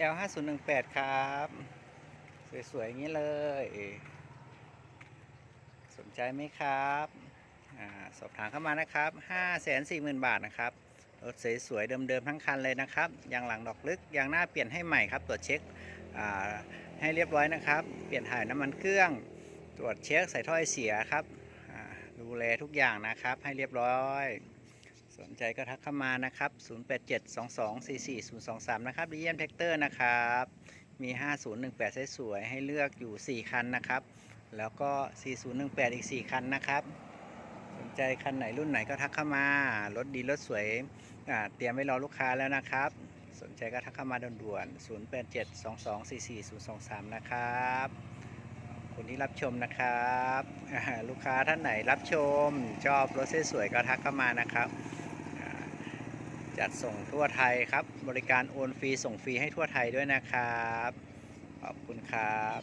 L 5 0 1 8ครับ สวยๆอย่างนี้เลย สนใจไหมครับอสอบถามเข้ามานะครับ5 4 0 0 0 0 บาทนะครับรถสวยๆเดิมๆทั้งคันเลยนะครับยางหลังดอกลึกยางหน้าเปลี่ยนให้ใหม่ครับ ตรวจเช็คให้เรียบร้อยนะครับ เปลี่ยนถ่ายน้ำมันเครื่อง ตรวจเช็คใส่ท่อไอเสียครับดูแลทุกอย่างนะครับให้เรียบร้อย สนใจก็ทักเข้ามานะครับ 0872244023 นะครับดิเยนแท็กเตอร์นะครับ มี 5018สวยๆให้เลือกอยู่ 4 คันนะครับ แล้วก็ 4018 อีก 4 คันนะครับ สนใจคันไหนรุ่นไหนก็ทักเข้ามา รถดีรถสวยเตรียมไว้รอลูกค้าแล้วนะครับ สนใจก็ทักเข้ามาด่วนๆ0872244023 นะครับขอบคุณที่รับชมนะครับ ลูกค้าท่านไหนรับชม ชอบรถสวยๆก็ทักเข้ามานะครับ จัดส่งทั่วไทยครับ บริการโอนฟรีส่งฟรีให้ทั่วไทยด้วยนะครับ ขอบคุณครับ